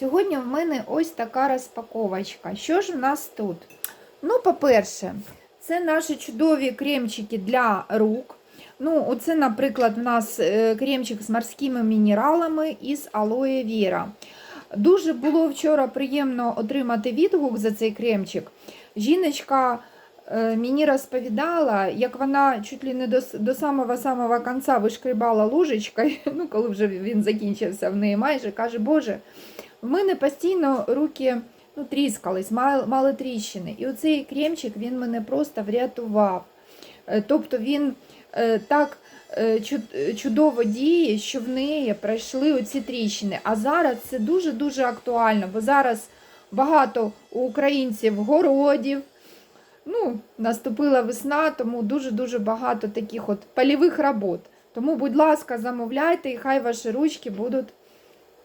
Сьогодні в мене ось така розпаковочка. Що ж у нас тут? Ну, по-перше, це наші чудові кремчики для рук. Ну, оце, наприклад, у нас е, кремчик з морськими мінералами із алоє віра. Дуже було вчора приємно отримати відгук за цей кремчик. Жіночка е, мені розповідала, як вона чуть ли не до, до самого самого кінця вишкрібала ложечкою, ну, коли вже він закінчився в неї майже, каже, Боже, в мене постійно руки ну, тріскались, мали, мали тріщини. І оцей кремчик він мене просто врятував. Е, Тобто він е, так е, чудово діє, що в неї пройшли оці тріщини. А зараз це дуже-дуже актуально, бо зараз багато у українців городів. Ну, наступила весна, тому дуже-дуже багато таких от польових робот. Тому, будь ласка, замовляйте, і хай ваші ручки будуть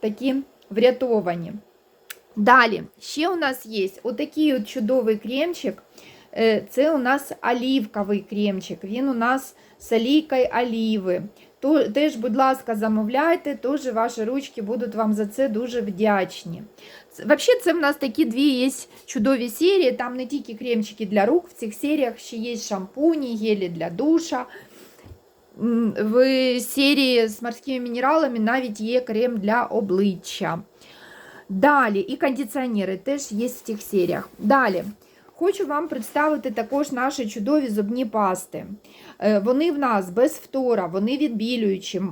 такі врятовані. Далі, ще у нас є отакий от чудовий кремчик. Е, Це у нас олівковий кремчик. Він у нас з олійкою оліви. Теж, будь ласка, замовляйте, теж ваші ручки будуть вам за це дуже вдячні. Взагалі, це в нас такі дві є чудові серії. Там не тільки кремчики для рук, в цих серіях ще є шампуні, гелі для душа. В серії з морськими мінералами навіть є крем для обличчя. Далі, і кондиціонери теж є в цих серіях. Далі. Хочу вам представити також наші чудові зубні пасти. Е, Вони в нас без фтора, вони відбілюючі, е,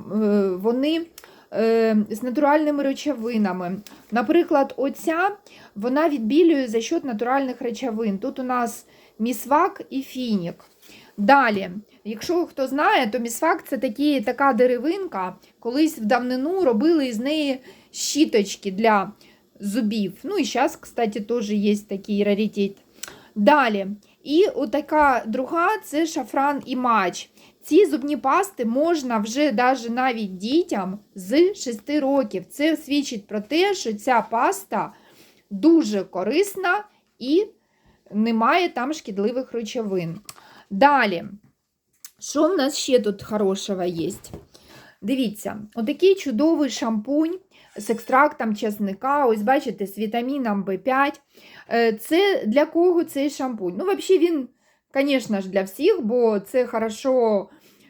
вони е, з натуральними речовинами. Наприклад, оця вона відбілює за счет натуральних речовин. Тут у нас місвак і фінік. Далі, якщо хто знає, то місвак це такі, така деревинка. Колись в давнину робили із неї щіточки для зубів. Ну і зараз, кстати, теж є такий раритет. Далі. І отака друга це шафран і мач. Ці зубні пасти можна вже даже навіть дітям з 6 років. Це свідчить про те, що ця паста дуже корисна і немає там шкідливих речовин. Далі, що в нас ще тут хорошого є? Дивіться, отакий чудовий шампунь з екстрактом чесника, ось бачите, з вітаміном В5. Е, Це для кого цей шампунь? Ну, взагалі, він, звісно ж, для всіх, бо це хорошо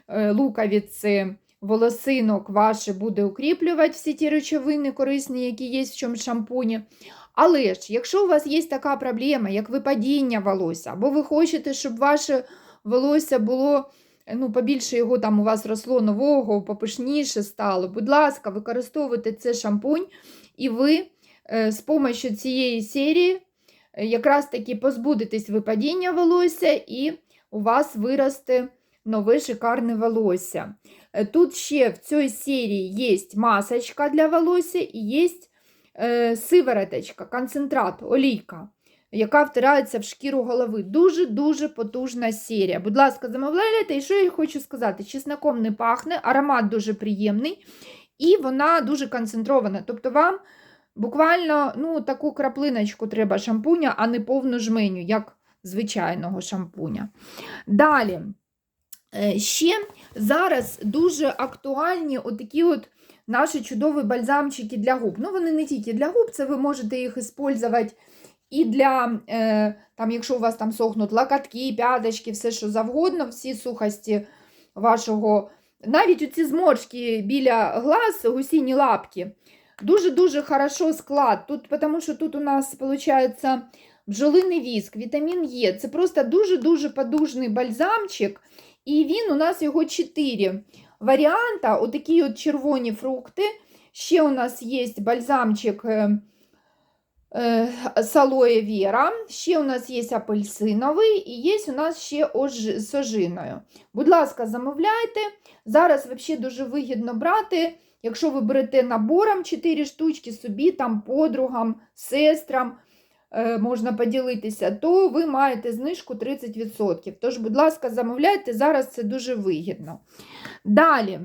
е, луковиці, волосинок ваші буде укріплювати всі ті речовини корисні, які є в цьому шампуні. Але ж, якщо у вас є така проблема, як випадіння волосся, або ви хочете, щоб ваше волосся було ну, побільше його там у вас росло нового, попишніше стало. Будь ласка, використовуйте цей шампунь, і ви е, з допомогою цієї серії е, якраз таки позбудетесь випадіння волосся, і у вас виросте нове шикарне волосся. Е, Тут ще в цій серії є масочка для волосся і є сивороточка, концентрат, олійка яка втирається в шкіру голови. Дуже-дуже потужна серія. Будь ласка, замовляйте. І що я хочу сказати? Чесноком не пахне, аромат дуже приємний, і вона дуже концентрована. Тобто вам буквально ну, таку краплиночку треба шампуня, а не повну жменю, як звичайного шампуня. Далі. Е, Ще зараз дуже актуальні отакі от наші чудові бальзамчики для губ. Ну, вони не тільки для губ, це ви можете їх використовувати і для, е, там, якщо у вас там сохнуть локотки, п'яточки, все що завгодно, всі сухості вашого, навіть оці зморшки біля глаз, гусіні лапки. Дуже-дуже хорошо склад. Тут, тому що тут у нас, виходить, бджолиний віск, вітамін Е. Це просто дуже-дуже подужний бальзамчик. І він у нас його 4 варіанта. Отакі от червоні фрукти. Ще у нас є бальзамчик. е, е, з алоє віра, ще у нас є апельсиновий і є у нас ще ож- з ожиною. Будь ласка, замовляйте. Зараз взагалі дуже вигідно брати. Якщо ви берете набором 4 штучки собі, там подругам, сестрам, е, можна поділитися, то ви маєте знижку 30%. Тож, будь ласка, замовляйте, зараз це дуже вигідно. Далі.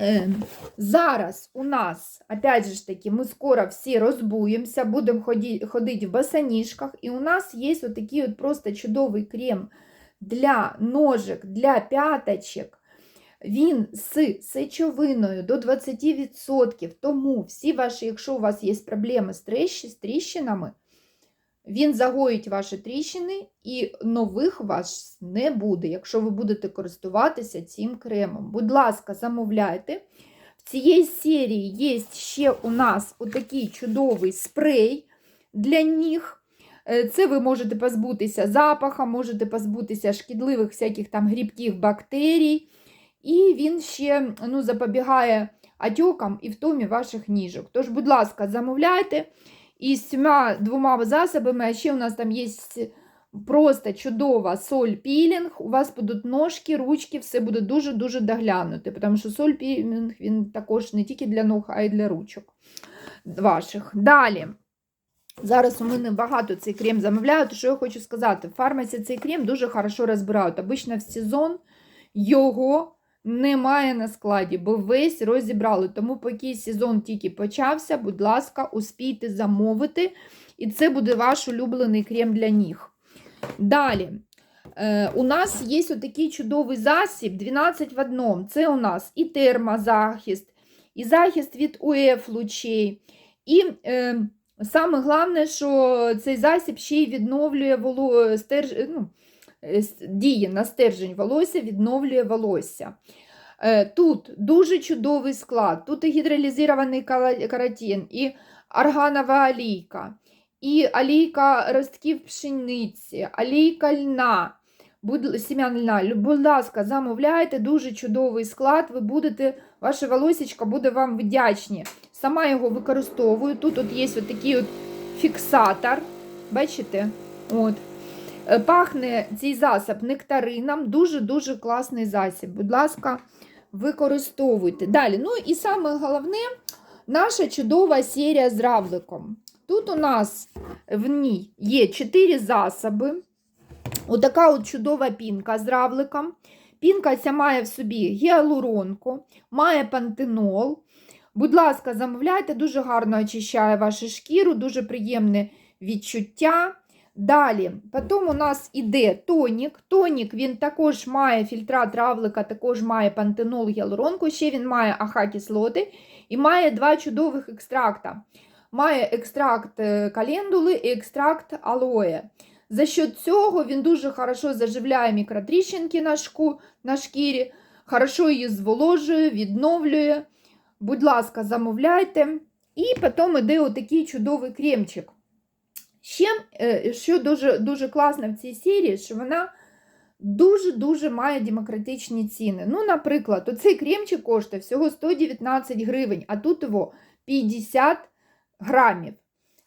Е, Зараз у нас, опять же таки, ми скоро всі розбуємося, будемо ходити в босоніжках, і у нас є отакий от просто чудовий крем для ножек, для п'яточок. Він з сечовиною до 20%. Тому всі ваші, якщо у вас є проблеми з тріщинами, він загоїть ваші тріщини і нових вас не буде, якщо ви будете користуватися цим кремом. Будь ласка, замовляйте. В цієї серії є ще у нас отакий чудовий спрей для ніг. Е, Це ви можете позбутися запаха, можете позбутися шкідливих всяких там грибків, бактерій. І він ще ну, запобігає отекам і втомі ваших ніжок. Тож, будь ласка, замовляйте. І з цими двома засобами, а ще у нас там є просто чудова соль-пілінг. У вас будуть ножки, ручки, все буде дуже-дуже доглянути. Тому що соль-пілінг він також не тільки для ног, а й для ручок ваших. Далі. Зараз у мене багато цей крем замовляють. Що я хочу сказати? В фармасі цей крем дуже хорошо розбирають. Обично в сезон його немає на складі, бо весь розібрали. Тому поки сезон тільки почався, будь ласка, успійте замовити. І це буде ваш улюблений крем для ніг. Далі. Е, у нас є отакий чудовий засіб 12 в одному. Це у нас і термозахист, і захист від УФ лучей. І е, саме головне, що цей засіб ще й відновлює воло... стерж... ну, діє на стержень волосся, відновлює волосся. Е, Тут дуже чудовий склад. Тут і гідролізований каротин, і органова олійка, і олійка ростків пшениці, олійка льна, сім'ян льна. Будь ласка, замовляйте, дуже чудовий склад. Ви будете, ваше волосечко буде вам вдячні. Сама його використовую. Тут от є от такий от фіксатор. Бачите? От. Е, Пахне цей засіб нектарином. Дуже-дуже класний засіб. Будь ласка, використовуйте. Далі. Ну і саме головне, наша чудова серія з равликом. Тут у нас в ній є 4 засоби. Отака от чудова пінка з равликом. Пінка ця має в собі гіалуронку, має пантенол. Будь ласка, замовляйте, дуже гарно очищає вашу шкіру, дуже приємне відчуття. Далі, потім у нас іде тонік. Тонік він також має фільтрат равлика, також має пантенол, гіалуронку, ще він має АХ-кислоти і має два чудових екстракта. Має екстракт е, календули і екстракт алоє. За що цього він дуже хорошо заживляє мікротріщинки на, шку, на шкірі, хорошо її зволожує, відновлює. Будь ласка, замовляйте. І потім іде отакий чудовий кремчик. Ще, е, що дуже, дуже класно в цій серії, що вона дуже-дуже має демократичні ціни. Ну, наприклад, оцей кремчик коштує всього 119 гривень, а тут його 50 грамів.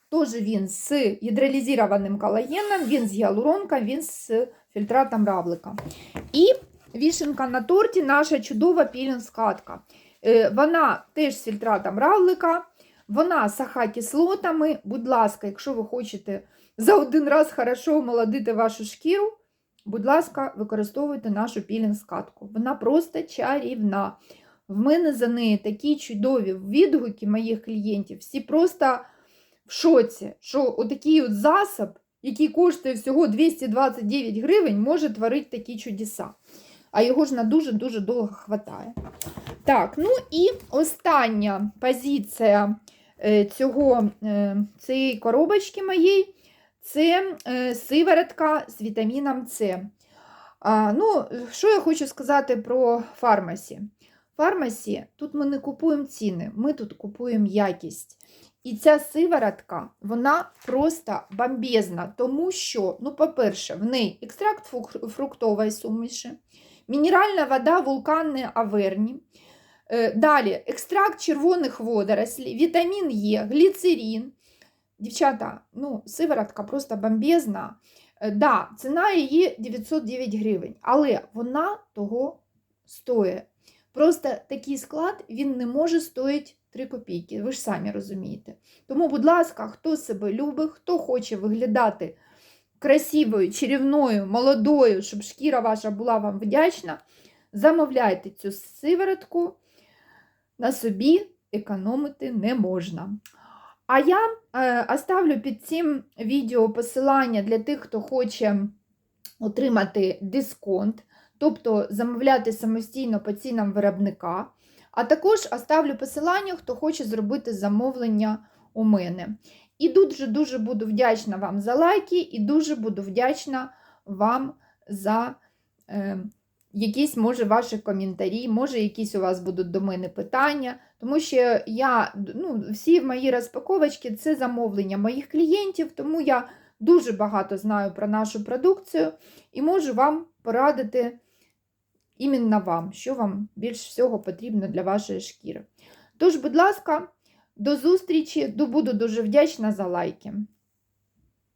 Тож він з гідролізованим колагеном, він з гіалуронком, він з фільтратом равлика. І вішенка на торті наша чудова пілінг-скатка. Е, Вона теж з фільтратом равлика, вона з АХ-кислотами. Будь ласка, якщо ви хочете за один раз хорошо омолодити вашу шкіру, будь ласка, використовуйте нашу пілінг-скатку. Вона просто чарівна. В мене за неї такі чудові відгуки моїх клієнтів. Всі просто в шоці, що отакий от засіб, який коштує всього 229 гривень, може творити такі чудеса. А його ж на дуже-дуже довго хватає. Так, ну і остання позиція цього, е, цієї коробочки моєї це е, сиворотка з вітаміном С. А, ну, що я хочу сказати про фармасі? Фармасі тут ми не купуємо ціни, ми тут купуємо якість. І ця сиворотка, вона просто бомбезна, тому що, ну, по-перше, в неї екстракт фруктової суміші, мінеральна вода вулканної аверні. Е, Далі екстракт червоних водорослей, вітамін Е, гліцерин. Дівчата, ну, сиворотка просто бомбезна. Е, Да, ціна її 909 гривень, але вона того стоїть. Просто такий склад він не може стоїти 3 копійки, ви ж самі розумієте. Тому, будь ласка, хто себе любить, хто хоче виглядати красивою, чарівною, молодою, щоб шкіра ваша була вам вдячна, замовляйте цю сиворотку. На собі економити не можна. А я е, оставлю під цим відео посилання для тих, хто хоче отримати дисконт тобто замовляти самостійно по цінам виробника. А також оставлю посилання, хто хоче зробити замовлення у мене. І дуже-дуже буду вдячна вам за лайки, і дуже буду вдячна вам за е, якісь, може, ваші коментарі, може, якісь у вас будуть до мене питання. Тому що я, ну, всі мої розпаковочки це замовлення моїх клієнтів, тому я дуже багато знаю про нашу продукцію і можу вам порадити іменно вам, що вам більш всього потрібно для вашої шкіри. Тож, будь ласка, до зустрічі, буду дуже вдячна за лайки.